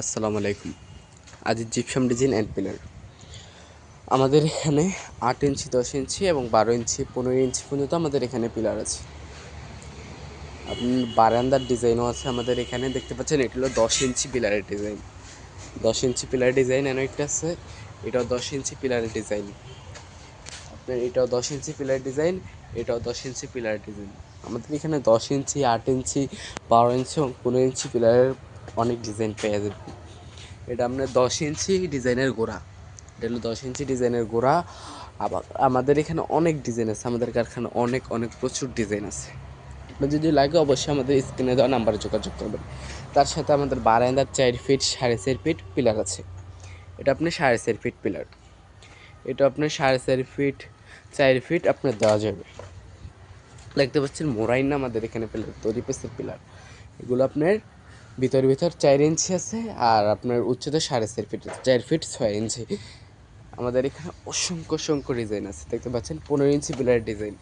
আসসালামু আলাইকুম। আজ জিপসাম ডিজাইন অ্যান্ড পিলার আমাদের এখানে আট ইঞ্চি, দশ ইঞ্চি এবং বারো ইঞ্চি, পনেরো ইঞ্চি পর্যন্ত আমাদের এখানে পিলার আছে। বারান্দার ডিজাইনও আছে আমাদের এখানে। দেখতে পাচ্ছেন, এটা হলো দশ ইঞ্চি পিলারের ডিজাইন। দশ ইঞ্চি পিলার ডিজাইন এন একটা আছে, এটাও দশ ইঞ্চি পিলারের ডিজাইন। আপনার এটাও দশ ইঞ্চি পিলার ডিজাইন, এটাও দশ ইঞ্চি পিলার ডিজাইন। আমাদের এখানে দশ ইঞ্চি, আট ইঞ্চি, বারো ইঞ্চি এবং পনেরো ইঞ্চি পিলারের অনেক ডিজাইন পেয়ে যাবেন এটা আপনার দশ ইঞ্চি ডিজাইনের গোড়া। এটা হলো দশ ইঞ্চি ডিজাইনের গোড়া। আবার আমাদের এখানে অনেক ডিজাইন আছে, আমাদের কারখানা অনেক অনেক প্রচুর ডিজাইন আছে। আপনার যদি লাগে অবশ্যই আমাদের স্ক্রিনে দেওয়া নাম্বারে যোগাযোগ করবেন। তার সাথে আমাদের বারান্দার চার ফিট সাড়ে চার ফিট পিলার আছে। এটা আপনি সাড়ে চার ফিট পিলার এটা আপনার সাড়ে চার ফিট চার ফিট আপনার দেওয়া যাবে। দেখতে পাচ্ছেন মোরাইন আমাদের এখানে পিলার তৈরি পেসের পিলার এগুলো আপনার ভিতর ভিতর চার ইঞ্চি আছে আর আপনার উচ্চতা সাড়ে চার ফিট চার ফিট ছয় ইঞ্চি। আমাদের এখানে অসংখ্য অসংখ্য ডিজাইন আছে। দেখতে পাচ্ছেন, পনেরো ইঞ্চি পিলার ডিজাইন।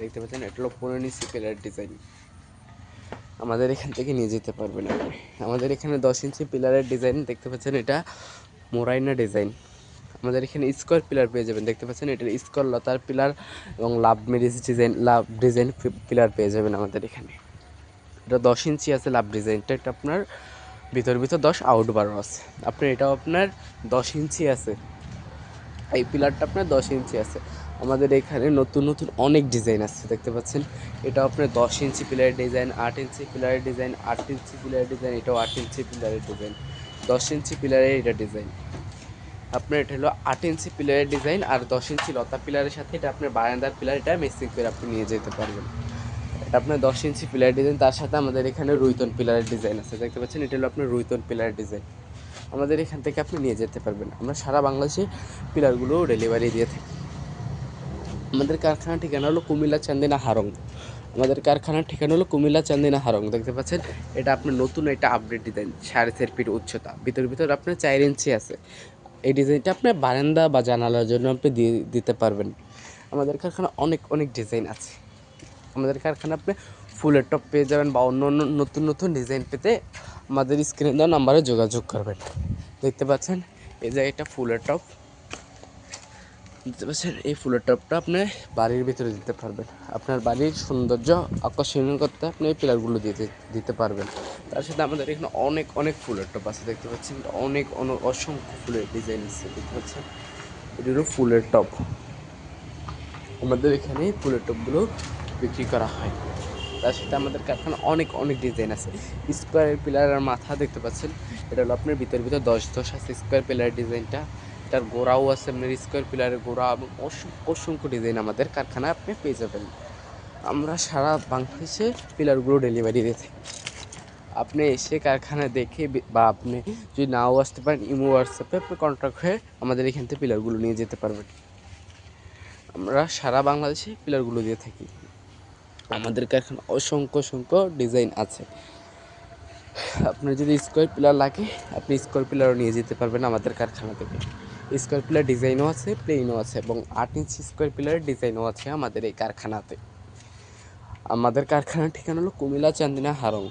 দেখতে পাচ্ছেন, এটা হলো পনেরো ইঞ্চি পিলার ডিজাইন। আমাদের এখান থেকে নিয়ে যেতে পারবেন আপনি। আমাদের এখানে দশ ইঞ্চি পিলারের ডিজাইন, দেখতে পাচ্ছেন এটা মোরাইনা ডিজাইন। আমাদের এখানে স্কোয়ার পিলার পেয়ে যাবেন। দেখতে পাচ্ছেন এটা স্কোয়ার লতার পিলার এবং love marriage design, love design pillar পেয়ে যাবেন আমাদের এখানে। এটা দশ ইঞ্চি আছে লাভ ডিজাইনটা এটা আপনার ভিতর ভিতর দশ আউট বারো আছে। আপনার এটাও আপনার দশ ইঞ্চি আছে। এই পিলারটা আপনার দশ ইঞ্চি আছে। আমাদের এখানে নতুন নতুন অনেক ডিজাইন আছে, দেখতে পাচ্ছেন? এটাও আপনার দশ ইঞ্চি পিলারের ডিজাইন আট ইঞ্চি পিলারের ডিজাইন আট ইঞ্চি পিলারের ডিজাইন এটাও আট ইঞ্চি পিলারের ডিজাইন দশ ইঞ্চি পিলারের এটা ডিজাইন আপনার এটা হলো আট ইঞ্চি পিলারের ডিজাইন আর দশ ইঞ্চি লতা পিলারের সাথে এটা আপনার বারান্দার পিলার এটা মেসিং করে আপনি নিয়ে যেতে পারবেন। এটা আপনার দশ ইঞ্চি পিলার ডিজাইন তার সাথে আমাদের এখানে রুইতন পিলারের ডিজাইন আছে। দেখতে পাচ্ছেন, এটা হলো আপনার রুইতন পিলারের ডিজাইন আমাদের এখান থেকে আপনি নিয়ে যেতে পারবেন। আমরা সারা বাংলাদেশে পিলারগুলো ডেলিভারি দিয়ে থাকি। আমাদের কারখানার ঠিকানা হলো কুমিল্লা চান্দিনা হারং। আমাদের কারখানার ঠিকানা হলো কুমিল্লা চান্দিনা হারং। দেখতে পাচ্ছেন, এটা আপনার নতুন একটা আপডেট ডিজাইন সাড়ে চার ফিট উচ্চতা। ভিতর ভিতর আপনার চার ইঞ্চি আছে। এই ডিজাইনটা আপনার বারান্দা বা জানালার জন্য আপনি দিয়ে দিতে পারবেন। আমাদের কারখানা অনেক অনেক ডিজাইন আছে। আমাদের কারখানা আপনি ফুলের টপ পেয়ে যাবেন বা অন্য অন্য নতুন নতুন ডিজাইন পেতে আমাদের স্ক্রিনে দেওয়া নাম্বারে যোগাযোগ করবেন। দেখতে পাচ্ছেন? এই যে এটা ফুলের টপ দেখতে পাচ্ছেন? এই ফুলের টপটা আপনি বাড়ির ভিতরে দিতে পারবেন। আপনার বাড়ির সৌন্দর্য আকর্ষণীয় করতে আপনি এই পিলারগুলো দিতে দিতে পারবেন। তার সাথে আমাদের এখানে অনেক অনেক ফুলের টপ আছে। দেখতে পাচ্ছেন? অনেক অনেক অসংখ্য ফুলের ডিজাইন আছে। দেখতে পাচ্ছেন? এটি হলো ফুলের টপ আমাদের এখানে ফুলের টপগুলো বিক্রি করা হয়। তার সাথে আমাদের কারখানা অনেক অনেক ডিজাইন আছে। স্কোয়ার পিলারের মাথা দেখতে পাচ্ছেন? এটা হলো আপনার ভিতর ভিতর দশ দশ আছে স্কোয়ার পিলার ডিজাইনটা এটার গোড়াও আছে আপনার স্কোয়ার পিলারের গোড়া এবং অসংখ্য অসংখ্য ডিজাইন আমাদের কারখানায় আপনি পেয়ে যাবেন। আমরা সারা বাংলাদেশে পিলারগুলো ডেলিভারি দিয়ে থাকি। আপনি এসে কারখানা দেখে বা আপনি যদি নাও আসতে পারেন, ইমো হোয়াটসঅ্যাপে আপনি কন্ট্যাক্ট হয়ে আমাদের এখান থেকে পিলারগুলো নিয়ে যেতে পারবেন। আমরা সারা বাংলাদেশে পিলারগুলো দিয়ে থাকি। আমাদের কারখানা অসংখ্য অসংখ্য ডিজাইন আছে। আপনার যদি স্কোয়ার পিলার লাগে, আপনি স্কোয়ার পিলারও নিয়ে যেতে পারবেন আমাদের কারখানা থেকে। স্কোয়ার পিলার ডিজাইনও আছে প্লেনও আছে এবং আট ইঞ্চি স্কোয়ার পিলারের ডিজাইনও আছে আমাদের এই কারখানাতে। আমাদের কারখানার ঠিকানা হলো কুমিল্লা চান্দিনা হারং।